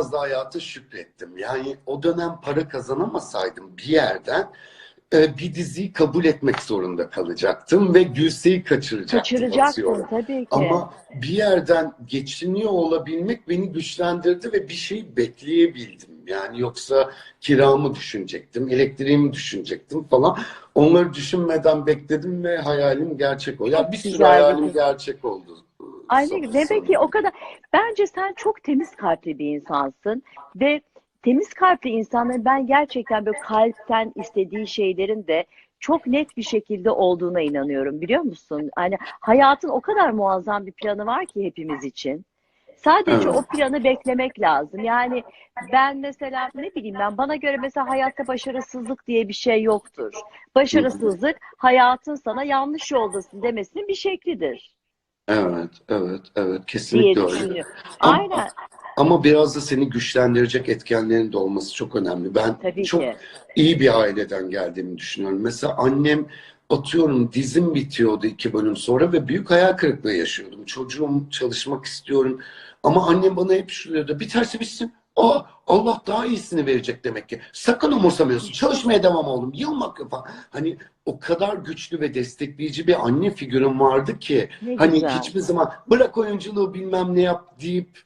biraz da hayata şükrettim. Yani o dönem para kazanamasaydım bir yerden e, bir diziyi kabul etmek zorunda kalacaktım ve Gülse'yi kaçıracaktım. Kaçıracaksın atıyorum. tabii ki. Ama bir yerden geçiniyor olabilmek beni güçlendirdi ve bir şey bekleyebildim. Yani yoksa kiramı düşünecektim, elektriğimi düşünecektim falan. Onları düşünmeden bekledim ve hayalim gerçek oldu. Ya Çok bir sürü hayalim gerçek oldu. Ay ne Sonra- güzel. Demek ki o kadar. Bence sen çok temiz kalpli bir insansın ve temiz kalpli insanların ben gerçekten böyle kalpten istediği şeylerin de çok net bir şekilde olduğuna inanıyorum biliyor musun? Hani hayatın o kadar muazzam bir planı var ki hepimiz için. Sadece Evet. o planı beklemek lazım. Yani ben mesela ne bileyim ben bana göre mesela hayatta başarısızlık diye bir şey yoktur. Başarısızlık hayatın sana yanlış yoldasın demesinin bir şeklidir Evet, evet, evet. diye Kesinlikle öyle. düşünüyorum. Ama- Aynen Ama biraz da seni güçlendirecek etkenlerin de olması çok önemli. Ben tabii çok ki. iyi bir aileden geldiğimi düşünüyorum. Mesela annem atıyorum dizim bitiyordu iki bölüm sonra ve büyük hayal kırıklığı yaşıyordum. Çocuğum çalışmak istiyorum. Ama annem bana hep şu diyordu. Biterse bitsin. Aa, Allah daha iyisini verecek demek ki. Sakın umursamıyorsun. Çalışmaya devam oğlum. Yılmak falan. Hani o kadar güçlü ve destekleyici bir anne figürüm vardı ki Ne hani güzel. hiçbir zaman bırak oyunculuğu bilmem ne yap deyip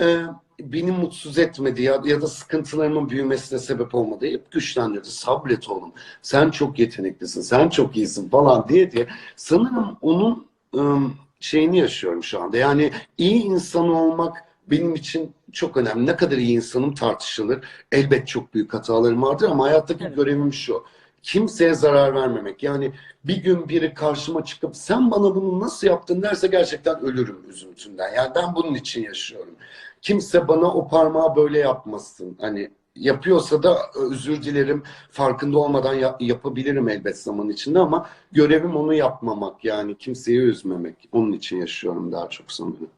e, beni mutsuz etmedi ya, ya da sıkıntılarımın büyümesine sebep olmadı. Hep güçlendirdi. Sabret oğlum. Sen çok yeteneklisin. Sen çok iyisin falan diye diye. Sanırım onun ım, şeyini yaşıyorum şu anda. Yani iyi insan olmak benim için çok önemli. Ne kadar iyi insanım tartışılır. Elbet çok büyük hatalarım vardır ama hayattaki Evet. görevim şu. Kimseye zarar vermemek. Yani bir gün biri karşıma çıkıp sen bana bunu nasıl yaptın derse gerçekten ölürüm üzüntünden. Yani ben bunun için yaşıyorum. Kimse bana o parmağı böyle yapmasın. Hani yapıyorsa da özür dilerim. Farkında olmadan ya- yapabilirim elbet zaman içinde ama görevim onu yapmamak. Yani kimseyi üzmemek. Onun için yaşıyorum daha çok sanırım.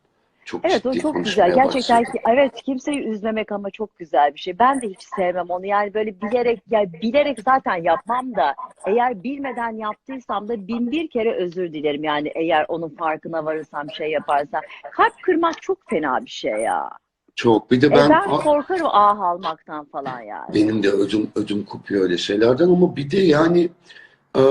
Çok Evet o çok güzel. Gerçekten ki evet kimseyi üzmemek ama çok güzel bir şey. Ben de hiç sevmem onu. Yani böyle bilerek yani bilerek zaten yapmam da eğer bilmeden yaptıysam da bin bir kere özür dilerim. Yani eğer onun farkına varırsam şey yaparsam. Kalp kırmak çok fena bir şey ya. Çok. Bir de E ben, ben korkarım ah almaktan falan yani. benim de ödüm ödüm kopuyor öyle şeylerden ama bir de yani e,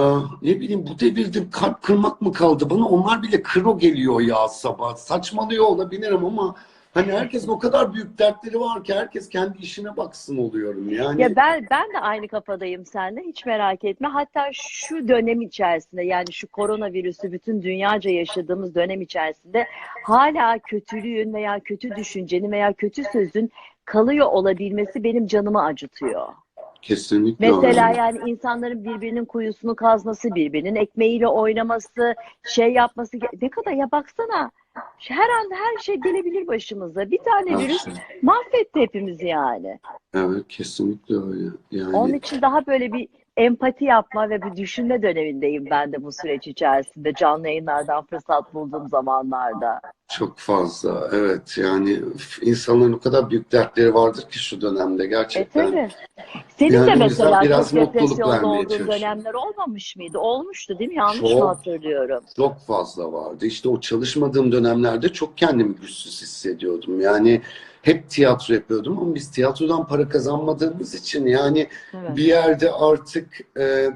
ne bileyim bu devirde kalp kırmak mı kaldı? Bana onlar bile kro geliyor ya sabah. Saçmalıyor olabilirim ama hani herkesin o kadar büyük dertleri var ki herkes kendi işine baksın oluyorum yani. Ya ben ben de aynı kafadayım seninle hiç merak etme. Hatta şu dönem içerisinde yani şu koronavirüsü bütün dünyaca yaşadığımız dönem içerisinde hala kötülüğün veya kötü düşüncenin veya kötü sözün kalıyor olabilmesi benim canımı acıtıyor. Kesinlikle Mesela öyle. yani insanların birbirinin kuyusunu kazması, birbirinin ekmeğiyle oynaması, şey yapması ne kadar ya baksana her an her şey gelebilir başımıza. Bir tane Her virüs şey. mahvetti hepimizi yani. Evet kesinlikle öyle. Yani Onun için daha böyle bir empati yapma ve bir düşünme dönemindeyim ben de bu süreç içerisinde canlı yayınlardan fırsat bulduğum zamanlarda. çok fazla evet yani insanların o kadar büyük dertleri vardır ki şu dönemde E gerçekten. tabii. Senin Yani de mesela biraz çok depresyonda olduğun dönemler olmamış mıydı? Olmuştu değil mi? Yanlış Çok. mı hatırlıyorum? Çok fazla vardı. İşte o çalışmadığım dönemlerde çok kendimi güçsüz hissediyordum. Yani hep tiyatro yapıyordum ama biz tiyatrodan para kazanmadığımız için yani Evet. bir yerde artık e,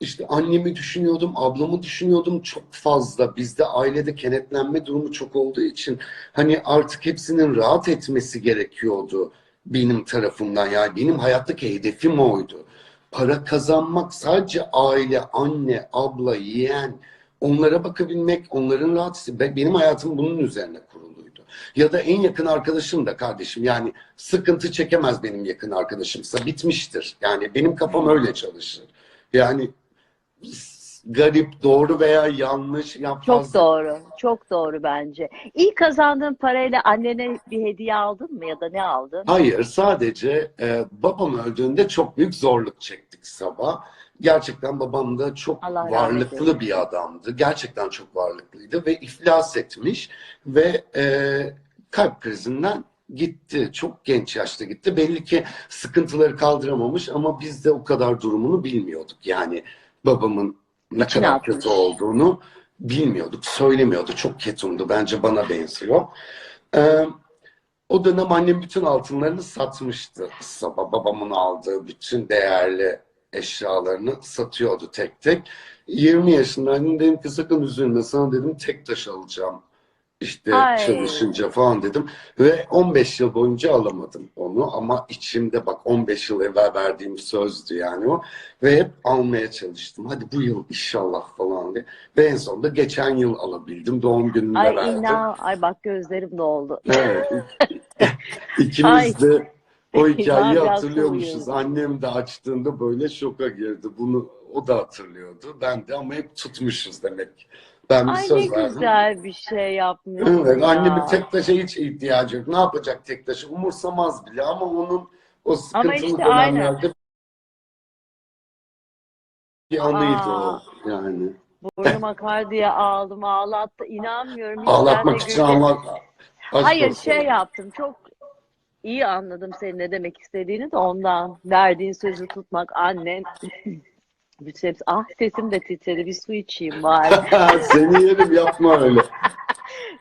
işte annemi düşünüyordum, ablamı düşünüyordum çok fazla. Bizde ailede kenetlenme durumu çok olduğu için hani artık hepsinin rahat etmesi gerekiyordu benim tarafımdan. Yani benim hayattaki hedefim oydu. Para kazanmak sadece aile, anne, abla, yeğen onlara bakabilmek, onların rahat be- benim hayatım bunun üzerine kuruluydu. Ya da en yakın arkadaşım da kardeşim yani sıkıntı çekemez benim yakın arkadaşımsa bitmiştir. Yani benim kafam öyle çalışır. Yani garip, doğru veya yanlış ya Çok doğru. Çok doğru bence. İlk kazandığın parayla annene bir hediye aldın mı ya da ne aldın? Hayır, sadece e, babam öldüğünde çok büyük zorluk çektik sabah. Gerçekten babam da çok Allah varlıklı bir adamdı. Gerçekten çok varlıklıydı ve iflas etmiş ve e, kalp krizinden gitti. Çok genç yaşta gitti. Belli ki sıkıntıları kaldıramamış ama biz de o kadar durumunu bilmiyorduk. Yani babamın ne kadar atmış. kötü olduğunu bilmiyorduk, söylemiyordu. Çok ketumdu. Bence bana benziyor. Ee, O dönem annem bütün altınlarını satmıştı. Sabah babamın aldığı bütün değerli eşyalarını satıyordu tek tek. 20 yaşındaydım dedim ki sakın üzülme sana dedim tek taş alacağım. İşte Ay. çalışınca falan dedim. Ve 15 yıl boyunca alamadım onu ama içimde bak 15 yıl evvel verdiğim sözdü yani o. Ve hep almaya çalıştım. Hadi bu yıl inşallah falan diye. Ve en sonunda geçen yıl alabildim. Doğum günümde Ay verdim. inan, ay bak gözlerim doldu. Evet. Ay. İkimiz de o hikayeyi hatırlıyormuşuz. Annem de açtığında böyle şoka girdi. Bunu o da hatırlıyordu. Ben de ama hep tutmuşuz demek. Ben bir Ay ne söz verdim. güzel bir şey yapmışsın Evet, ya. annemin tek taşa hiç ihtiyacı yok. Ne yapacak tek taşı? Umursamaz bile ama onun o sıkıntılı işte aynen. dönemlerde bir anıydı Aa. o yani. Burnum akar diye ağladım ağlattı. İnanmıyorum. Hiç Ağlatmak için ağlat. Hayır şey yaptım çok iyi anladım senin ne demek istediğini de ondan. Verdiğin sözü tutmak annen. Hepsi, ah sesim de titredi bir su içeyim bari. Seni yerim yapma öyle.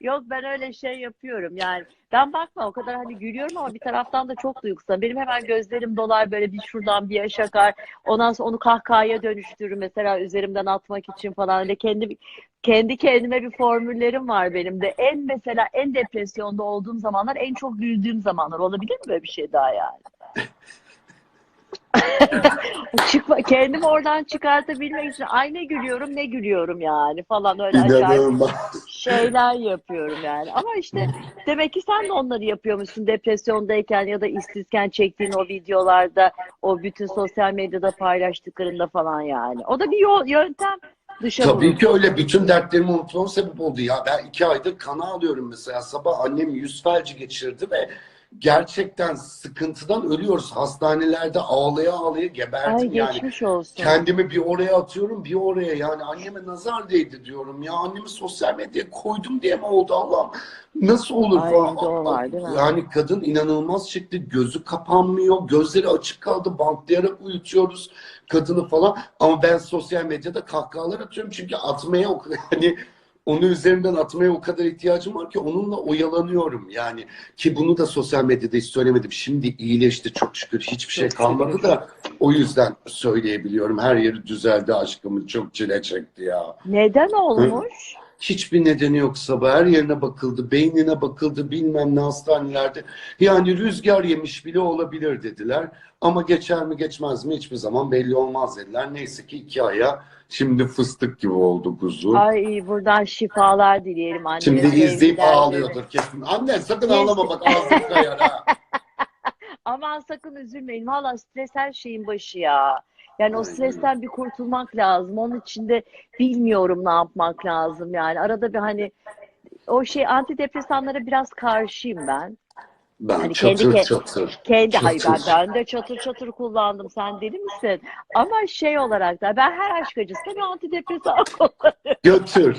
Yok ben öyle şey yapıyorum yani. Ben bakma o kadar hani gülüyorum ama bir taraftan da çok duygusal. Benim hemen gözlerim dolar böyle bir şuradan bir yaş akar. Ondan sonra onu kahkahaya dönüştürürüm mesela üzerimden atmak için falan. Öyle kendi kendi kendime bir formüllerim var benim de. En mesela en depresyonda olduğum zamanlar en çok güldüğüm zamanlar. Olabilir mi böyle bir şey daha yani? Çıkma, kendimi oradan çıkartabilmek için ay ne gülüyorum ne gülüyorum yani falan öyle acayip. Şeyler yapıyorum yani. Ama işte demek ki sen de onları yapıyormuşsun depresyondayken ya da işsizken çektiğin o videolarda, o bütün sosyal medyada paylaştıklarında falan yani. O da bir yol, yöntem dışa Tabii ki öyle. Bütün dertlerimi unutmama sebep oldu ya. Ben iki aydır kana alıyorum mesela. Sabah annem yüz felci geçirdi ve gerçekten sıkıntıdan ölüyoruz. Hastanelerde ağlaya ağlaya geberdim Ay yani. olsun. Kendimi bir oraya atıyorum, bir oraya. Yani anneme nazar değdi diyorum ya. Annemi sosyal medyaya koydum diye mi oldu Allah'ım? Nasıl olur Ay, falan. var? Yani kadın inanılmaz çıktı. Gözü kapanmıyor. Gözleri açık kaldı. Bantlayarak uyutuyoruz kadını falan. Ama ben sosyal medyada kahkahalar atıyorum. Çünkü atmaya o hani onu üzerinden atmaya o kadar ihtiyacım var ki onunla oyalanıyorum. Yani ki bunu da sosyal medyada hiç söylemedim. Şimdi iyileşti çok şükür. Hiçbir şey kalmadı da o yüzden söyleyebiliyorum. Her yeri düzeldi aşkımın çok çile çekti ya. Neden olmuş? Hiçbir nedeni yok sabah. Her yerine bakıldı, beynine bakıldı, bilmem ne hastanelerde. Yani rüzgar yemiş bile olabilir dediler. Ama geçer mi geçmez mi hiçbir zaman belli olmaz dediler. Neyse ki iki aya şimdi fıstık gibi oldu kuzu. Ay buradan şifalar dileyelim anneme. Şimdi izleyip ağlıyordur kesin. Anne sakın ağlama bak ağzın kayar ha. Aman sakın üzülmeyin. Valla stres her şeyin başı ya. Yani o stresten bir kurtulmak lazım. Onun için de bilmiyorum ne yapmak lazım yani. Arada bir hani o şey antidepresanlara biraz karşıyım ben. Ben Hani çatır kendi- çatır. Kendi hayır ben, Çatır. ben de çatır çatır kullandım. Sen deli misin? Ama şey olarak da ben her aşk acısında bir antidepresan kullanıyorum. Götür.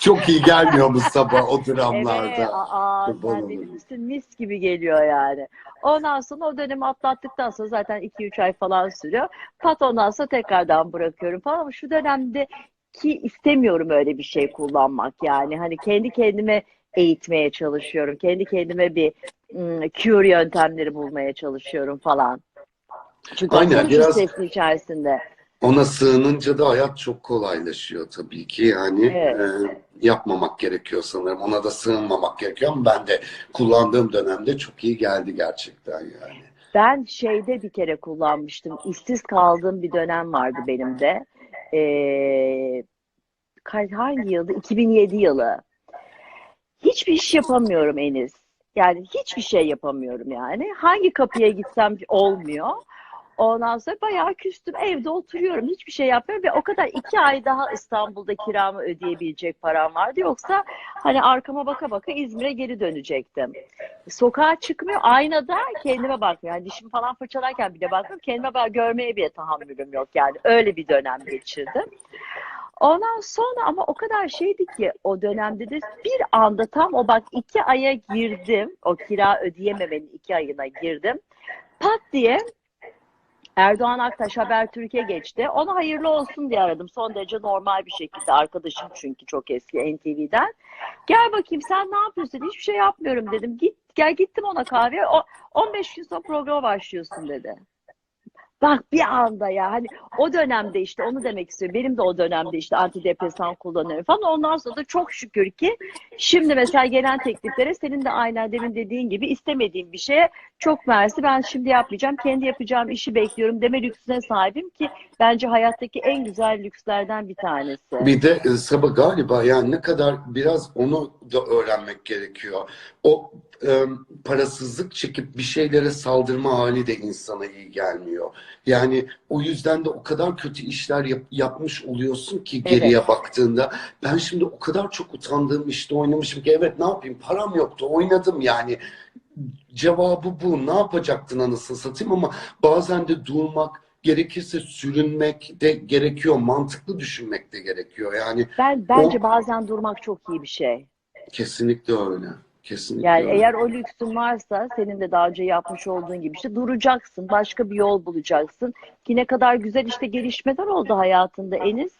Çok iyi gelmiyor bu sabah o Evet, dramlarda. aa, Kurban sen deli misin? Mis gibi geliyor yani. Ondan sonra o dönemi atlattıktan sonra zaten 2-3 ay falan sürüyor. Pat ondan sonra tekrardan bırakıyorum falan ama şu dönemde ki istemiyorum öyle bir şey kullanmak yani. Hani kendi kendime eğitmeye çalışıyorum. Kendi kendime bir ım, cure yöntemleri bulmaya çalışıyorum falan. Çünkü Aynen, biraz- stresin içerisinde. Ona sığınınca da hayat çok kolaylaşıyor tabii ki. Yani Evet. e, yapmamak gerekiyor sanırım. Ona da sığınmamak gerekiyor ama ben de kullandığım dönemde çok iyi geldi gerçekten yani. Ben şeyde bir kere kullanmıştım. İşsiz kaldığım bir dönem vardı benim de. Ee, hangi yıldı? 2007 yılı. Hiçbir iş yapamıyorum Enis. Yani hiçbir şey yapamıyorum yani. Hangi kapıya gitsem olmuyor. Ondan sonra bayağı küstüm. Evde oturuyorum. Hiçbir şey yapmıyorum. Ve o kadar iki ay daha İstanbul'da kiramı ödeyebilecek param vardı. Yoksa hani arkama baka baka İzmir'e geri dönecektim. Sokağa çıkmıyor. Aynada kendime bakmıyorum. Yani dişimi falan fırçalarken bile bakmıyorum. Kendime bak görmeye bile tahammülüm yok yani. Öyle bir dönem geçirdim. Ondan sonra ama o kadar şeydi ki o dönemde de bir anda tam o bak iki aya girdim. O kira ödeyememenin iki ayına girdim. Pat diye Erdoğan Aktaş Haber Türkiye geçti. Ona hayırlı olsun diye aradım. Son derece normal bir şekilde. Arkadaşım çünkü çok eski NTV'den. Gel bakayım sen ne yapıyorsun? Hiçbir şey yapmıyorum dedim. Git gel gittim ona kahveye. O, 15 gün sonra programa başlıyorsun dedi. Bak bir anda ya hani o dönemde işte onu demek istiyorum. Benim de o dönemde işte antidepresan kullanıyorum falan. Ondan sonra da çok şükür ki şimdi mesela gelen tekliflere senin de aynen demin dediğin gibi istemediğim bir şeye çok mersi ben şimdi yapmayacağım. Kendi yapacağım işi bekliyorum deme lüksüne sahibim ki bence hayattaki en güzel lükslerden bir tanesi. Bir de e, Sabah galiba yani ne kadar biraz onu da öğrenmek gerekiyor. O e, parasızlık çekip bir şeylere saldırma hali de insana iyi gelmiyor. Yani o yüzden de o kadar kötü işler yap- yapmış oluyorsun ki geriye baktığında. Ben şimdi o kadar çok utandığım işte oynamışım ki evet ne yapayım param yoktu oynadım yani. Cevabı bu. Ne yapacaktın anasını satayım ama bazen de durmak, gerekirse sürünmek de gerekiyor. Mantıklı düşünmek de gerekiyor. Yani Ben bence bazen durmak çok iyi bir şey. kesinlikle öyle. Kesinlikle Yani öyle. eğer o lüksün varsa senin de daha önce yapmış olduğun gibi işte duracaksın, başka bir yol bulacaksın. Ki ne kadar güzel işte gelişmeler oldu hayatında Enis.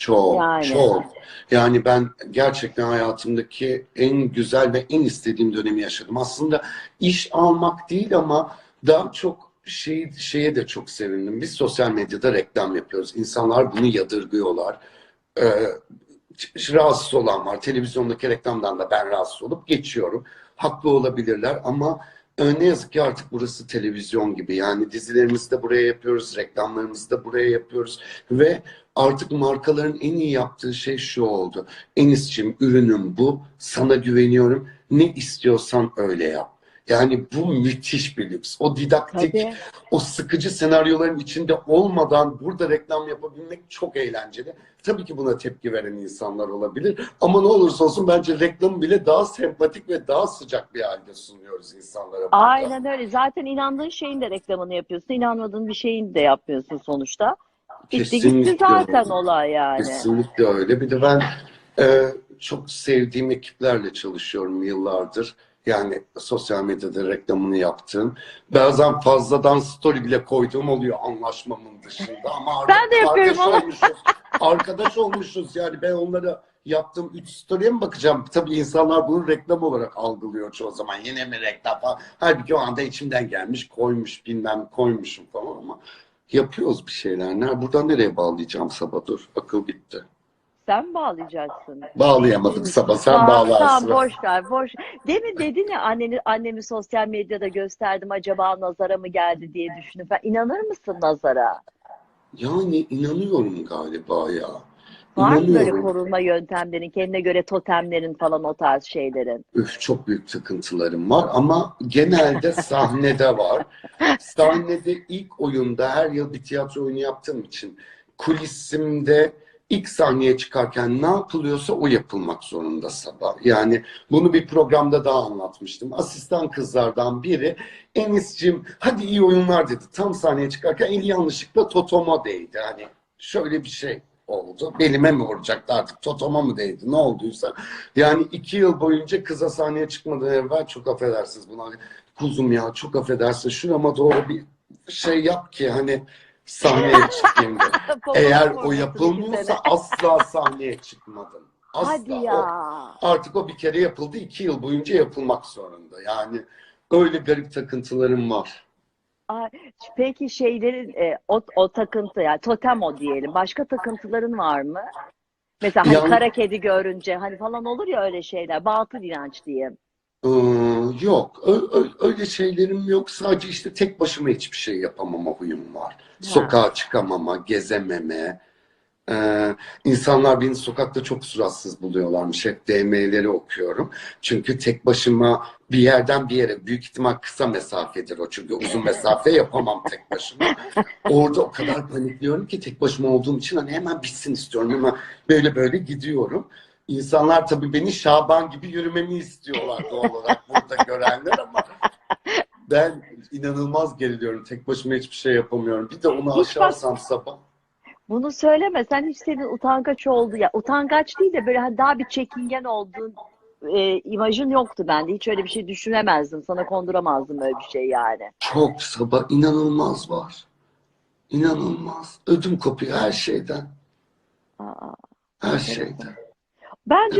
Çok, Yani. çok. Yani ben gerçekten hayatımdaki en güzel ve en istediğim dönemi yaşadım. Aslında iş almak değil ama daha çok şey, şeye de çok sevindim. Biz sosyal medyada reklam yapıyoruz. İnsanlar bunu yadırgıyorlar. Ee, rahatsız olan var. Televizyondaki reklamdan da ben rahatsız olup geçiyorum. Haklı olabilirler ama ne yazık ki artık burası televizyon gibi. Yani dizilerimizi de buraya yapıyoruz, reklamlarımızı da buraya yapıyoruz ve artık markaların en iyi yaptığı şey şu oldu. Enis'cim ürünüm bu, sana güveniyorum. Ne istiyorsan öyle yap. Yani bu müthiş bir lüks. O didaktik, Tabii. o sıkıcı senaryoların içinde olmadan burada reklam yapabilmek çok eğlenceli. Tabii ki buna tepki veren insanlar olabilir. Ama ne olursa olsun bence reklamı bile daha sempatik ve daha sıcak bir halde sunuyoruz insanlara. burada. Aynen öyle. Zaten inandığın şeyin de reklamını yapıyorsun. İnanmadığın bir şeyin de yapmıyorsun sonuçta. Gitti Kesinlikle zaten öyle. olay yani. Kesinlikle öyle. Bir de ben e, çok sevdiğim ekiplerle çalışıyorum yıllardır. Yani sosyal medyada reklamını yaptığım. Bazen fazladan story bile koyduğum oluyor anlaşmamın dışında. Ama Ben de yapıyorum arkadaş onu. olmuşuz. Arkadaş olmuşuz yani ben onlara yaptığım 3 story'e mi bakacağım? Tabii insanlar bunu reklam olarak algılıyor çoğu zaman. Yine mi reklam falan. Halbuki o anda içimden gelmiş koymuş bilmem koymuşum falan ama yapıyoruz bir şeyler. Buradan nereye bağlayacağım sabah dur. Akıl bitti. Sen bağlayacaksın. Bağlayamadım sabah sen Aa, bağlarsın. Tamam boş ver boş. Demin dedin ya anneni, annemi sosyal medyada gösterdim acaba nazara mı geldi diye düşündüm. Ben inanır mısın nazara? Yani inanıyorum galiba ya. Var mı böyle korunma yöntemlerin, kendine göre totemlerin falan o tarz şeylerin? Üf, çok büyük takıntılarım var ama genelde sahnede var. Sahnede ilk oyunda her yıl bir tiyatro oyunu yaptığım için kulisimde ilk sahneye çıkarken ne yapılıyorsa o yapılmak zorunda sabah. Yani bunu bir programda daha anlatmıştım. Asistan kızlardan biri Enis'cim hadi iyi oyunlar dedi. Tam sahneye çıkarken eli yanlışlıkla totoma değdi. Hani şöyle bir şey oldu. Belime mi vuracaktı artık totoma mı değdi ne olduysa. Yani iki yıl boyunca kıza sahneye çıkmadan evvel çok affedersiniz buna. Kuzum ya çok affedersin şurama doğru bir şey yap ki hani sahneye çıkayım de. Eğer o yapılmıyorsa asla sahneye çıkmadım. Asla. Hadi O- ya. artık o bir kere yapıldı. iki yıl boyunca yapılmak zorunda. Yani öyle garip takıntılarım var. Ay, Peki şeylerin e, o, o takıntı yani totem o diyelim. Başka takıntıların var mı? Mesela hani Yani- kara kedi görünce hani falan olur ya öyle şeyler. Batıl inanç diyeyim. Ee, yok. Ö- ö- öyle şeylerim yok. Sadece işte tek başıma hiçbir şey yapamama huyum var. Sokağa çıkamama, gezememe. Ee, insanlar beni sokakta çok suratsız buluyorlarmış. Hep DM'leri okuyorum. Çünkü tek başıma bir yerden bir yere büyük ihtimal kısa mesafedir o. Çünkü uzun mesafe yapamam tek başıma. Orada o kadar panikliyorum ki tek başıma olduğum için hani hemen bitsin istiyorum. Hemen böyle böyle gidiyorum. İnsanlar tabii beni Şaban gibi yürümemi istiyorlar doğal olarak burada görenler ama ben inanılmaz geriliyorum. Tek başıma hiçbir şey yapamıyorum. Bir de onu Hiç bak- aşarsam sabah. Bunu söyleme. Sen hiç senin utangaç oldu ya. Utangaç değil de böyle hani daha bir çekingen olduğun e, imajın yoktu bende. Hiç öyle bir şey düşünemezdim. Sana konduramazdım öyle bir şey yani. Çok sabah inanılmaz var. İnanılmaz. Ödüm kopuyor her şeyden. Aa, Her şeyden. Bence